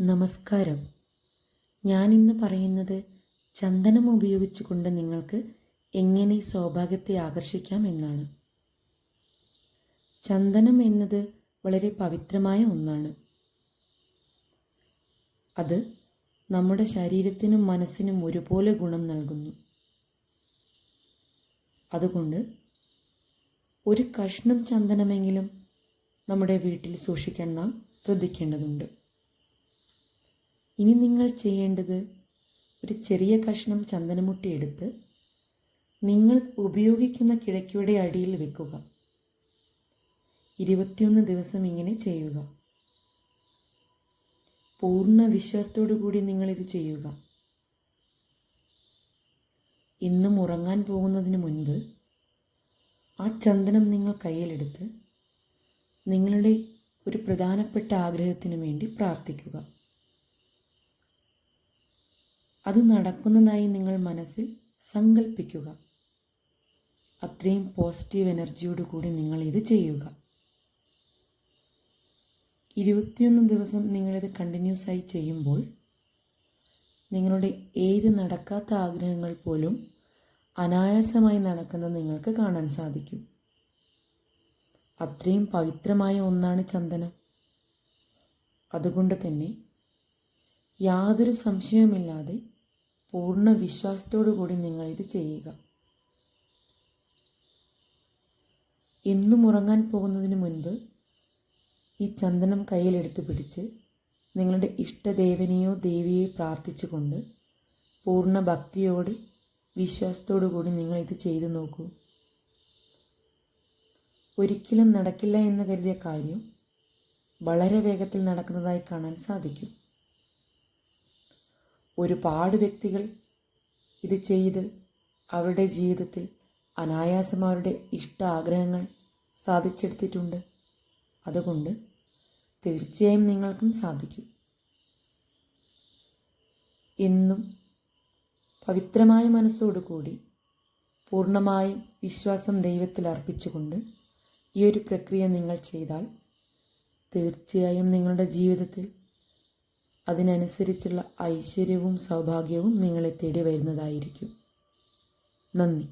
നമസ്കാരം. ഞാനിന്ന് പറയുന്നത് ചന്ദനം ഉപയോഗിച്ചുകൊണ്ട് നിങ്ങൾക്ക് എങ്ങനെ സൗഭാഗ്യത്തെ ആകർഷിക്കാം എന്നാണ്. ചന്ദനം എന്നത് വളരെ പവിത്രമായ ഒന്നാണ്. അത് നമ്മുടെ ശരീരത്തിനും മനസ്സിനും ഒരുപോലെ ഗുണം നൽകുന്നു. അതുകൊണ്ട് ഒരു കഷ്ണം ചന്ദനമെങ്കിലും നമ്മുടെ വീട്ടിൽ സൂക്ഷിക്കാൻ നാം ശ്രദ്ധിക്കേണ്ടതുണ്ട്. ഇനി നിങ്ങൾ ചെയ്യേണ്ടത് ഒരു ചെറിയ കഷ്ണം ചന്ദനമുട്ടി എടുത്ത് നിങ്ങൾ ഉപയോഗിക്കുന്ന കിടക്കയുടെ അടിയിൽ വെക്കുക. ഇരുപത്തിയൊന്ന് ദിവസം ഇങ്ങനെ ചെയ്യുക. പൂർണ വിശ്വാസത്തോടു കൂടി നിങ്ങളിത് ചെയ്യുക. ഇന്നും ഉറങ്ങാൻ പോകുന്നതിന് മുൻപ് ആ ചന്ദനം നിങ്ങൾ കയ്യിലെടുത്ത് നിങ്ങളുടെ ഒരു പ്രധാനപ്പെട്ട ആഗ്രഹത്തിനു വേണ്ടി പ്രാർത്ഥിക്കുക. അത് നടക്കുന്നതായി നിങ്ങൾ മനസ്സിൽ സങ്കല്പിക്കുക അത്രയും പോസിറ്റീവ് എനർജിയോട് കൂടി നിങ്ങൾ ഇത് ചെയ്യുക. ഇരുപത്തിയൊന്ന് ദിവസം നിങ്ങളിത് കണ്ടിന്യൂസ് ആയി ചെയ്യുമ്പോൾ നിങ്ങളുടെ ഏത് നടക്കാത്ത ആഗ്രഹങ്ങൾ പോലും അനായാസമായി നടക്കുന്നത് നിങ്ങൾക്ക് കാണാൻ സാധിക്കും. അത്രയും പവിത്രമായ ഒന്നാണ് ചന്ദനം. അതുകൊണ്ട് തന്നെ യാതൊരു സംശയവുമില്ലാതെ പൂർണ വിശ്വാസത്തോടു കൂടി നിങ്ങൾ ഇത് ചെയ്യുക. എന്നും ഉറങ്ങാൻ പോകുന്നതിന് മുൻപ് ഈ ചന്ദനം കയ്യിലെടുത്ത് പിടിച്ച് നിങ്ങളുടെ ഇഷ്ടദേവനെയോ ദേവിയെയോ പ്രാർത്ഥിച്ചുകൊണ്ട് പൂർണ ഭക്തിയോടെ വിശ്വാസത്തോടു കൂടി നിങ്ങൾ ഇത് ചെയ്തു നോക്കൂ. ഒരിക്കലും നടക്കില്ല എന്ന് കരുതിയ കാര്യം വളരെ വേഗത്തിൽ നടക്കുന്നതായി കാണാൻ സാധിക്കും. ഒരുപാട് വ്യക്തികൾ ഇത് ചെയ്ത് അവരുടെ ജീവിതത്തിൽ അനായാസം അവരുടെ ഇഷ്ട ആഗ്രഹങ്ങൾ സാധിച്ചെടുത്തിട്ടുണ്ട്. അതുകൊണ്ട് തീർച്ചയായും നിങ്ങൾക്കും സാധിക്കും. എന്നും പവിത്രമായ മനസ്സോടുകൂടി പൂർണമായും വിശ്വാസം ദൈവത്തിൽ അർപ്പിച്ചുകൊണ്ട് ഈ ഒരു പ്രക്രിയ നിങ്ങൾ ചെയ്താൽ തീർച്ചയായും നിങ്ങളുടെ ജീവിതത്തിൽ അതിനനുസരിച്ചുള്ള ഐശ്വര്യവും സൗഭാഗ്യവും നിങ്ങളെ തേടി വരുന്നതായിരിക്കും. നന്ദി.